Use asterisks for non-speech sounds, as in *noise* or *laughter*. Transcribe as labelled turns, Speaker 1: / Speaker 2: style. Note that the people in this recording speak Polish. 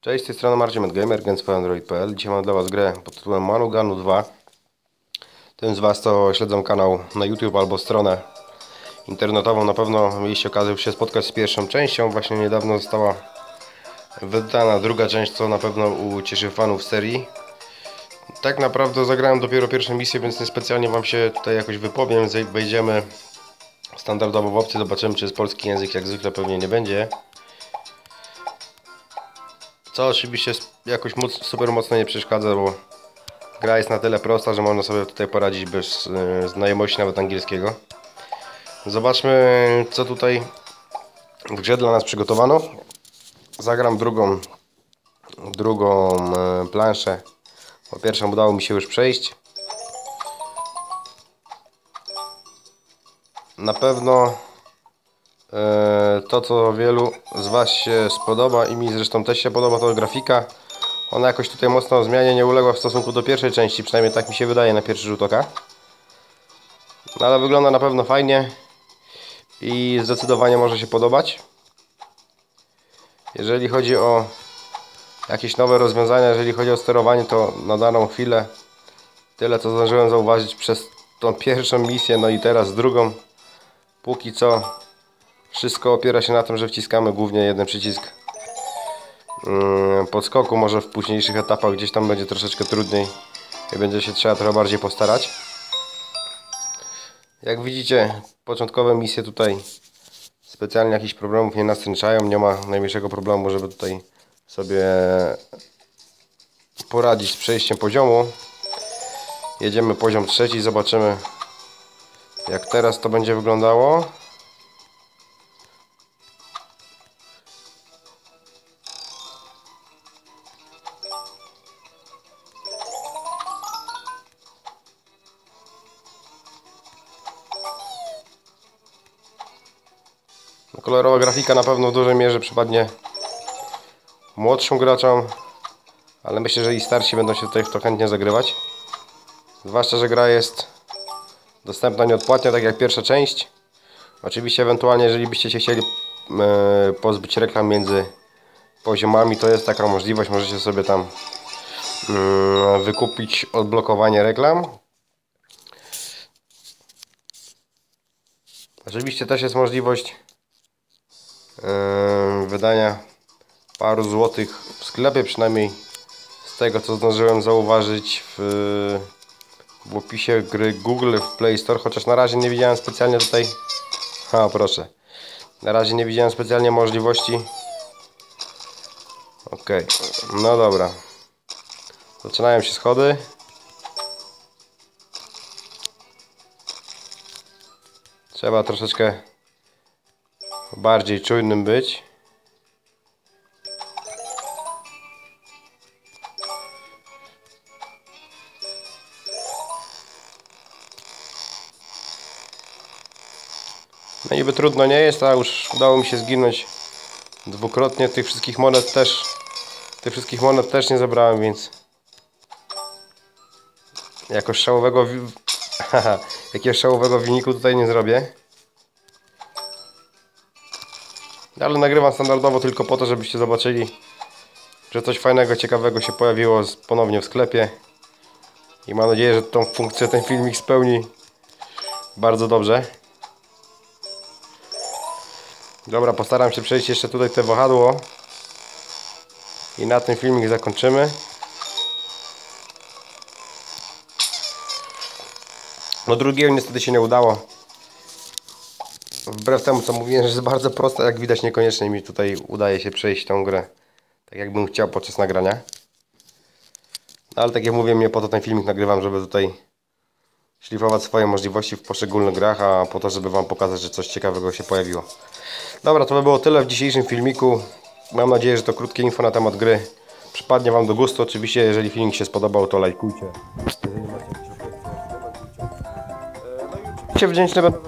Speaker 1: Cześć, z tej strony Marcin Medgamer, Android.pl. Dzisiaj mam dla Was grę pod tytułem Manuganu 2. Tym z Was, co śledzą kanał na YouTube albo stronę internetową, na pewno mieliście okazję się spotkać z pierwszą częścią. Właśnie niedawno została wydana druga część, co na pewno ucieszy fanów serii. Tak naprawdę zagrałem dopiero pierwszą misję, więc niespecjalnie Wam się tutaj jakoś wypowiem. Wejdziemy standardowo w opcję, zobaczymy czy jest polski język, jak zwykle pewnie nie będzie. Co oczywiście jakoś moc, super mocno nie przeszkadza, bo gra jest na tyle prosta, że można sobie tutaj poradzić bez y, znajomości nawet angielskiego. Zobaczmy co tutaj w grze dla nas przygotowano. Zagram drugą drugą y, planszę. Po pierwszą udało mi się już przejść. Na pewno to co wielu z Was się spodoba i mi zresztą też się podoba to grafika. Ona jakoś tutaj mocno zmianie nie uległa w stosunku do pierwszej części przynajmniej tak mi się wydaje na pierwszy rzut oka. No ale wygląda na pewno fajnie i zdecydowanie może się podobać. Jeżeli chodzi o jakieś nowe rozwiązania jeżeli chodzi o sterowanie to na daną chwilę tyle co zdążyłem zauważyć przez tą pierwszą misję no i teraz drugą. Póki co wszystko opiera się na tym, że wciskamy głównie jeden przycisk mm, podskoku. Może w późniejszych etapach gdzieś tam będzie troszeczkę trudniej i będzie się trzeba trochę bardziej postarać. Jak widzicie, początkowe misje tutaj specjalnie jakichś problemów nie nastręczają. Nie ma najmniejszego problemu, żeby tutaj sobie poradzić z przejściem poziomu. Jedziemy poziom trzeci, zobaczymy jak teraz to będzie wyglądało. Kolorowa grafika na pewno w dużej mierze przypadnie młodszym graczom, ale myślę, że i starsi będą się tutaj w to chętnie zagrywać. Zwłaszcza, że gra jest dostępna nieodpłatnie, tak jak pierwsza część. Oczywiście ewentualnie, jeżeli byście się chcieli e, pozbyć reklam między poziomami, to jest taka możliwość, możecie sobie tam mm, wykupić odblokowanie reklam. Oczywiście też jest możliwość wydania paru złotych w sklepie, przynajmniej z tego co zdążyłem zauważyć w, w opisie gry Google w Play Store, chociaż na razie nie widziałem specjalnie tutaj ha proszę. Na razie nie widziałem specjalnie możliwości. Ok, no dobra. Zaczynają się schody. Trzeba troszeczkę bardziej czujnym być. No niby trudno nie jest, a już udało mi się zginąć dwukrotnie. Tych wszystkich monet też tych wszystkich monet też nie zabrałem, więc jakoś szałowego *laughs* jakiegoś szałowego wyniku tutaj nie zrobię. Ale nagrywam standardowo tylko po to, żebyście zobaczyli, że coś fajnego, ciekawego się pojawiło ponownie w sklepie. I mam nadzieję, że tą funkcję ten filmik spełni bardzo dobrze. Dobra, postaram się przejść jeszcze tutaj te wahadło. I na ten filmik zakończymy. No drugiego niestety się nie udało wbrew temu co mówiłem, że jest bardzo prosta, jak widać niekoniecznie mi tutaj udaje się przejść tą grę tak jakbym chciał podczas nagrania. No, ale tak jak mówię, nie po to ten filmik nagrywam, żeby tutaj szlifować swoje możliwości w poszczególnych grach, a po to, żeby Wam pokazać, że coś ciekawego się pojawiło. Dobra, to by było tyle w dzisiejszym filmiku. Mam nadzieję, że to krótkie info na temat gry przypadnie Wam do gustu. Oczywiście, jeżeli filmik się spodobał, to lajkujcie. Komentujcie. No i oczywiście wdzięczny będę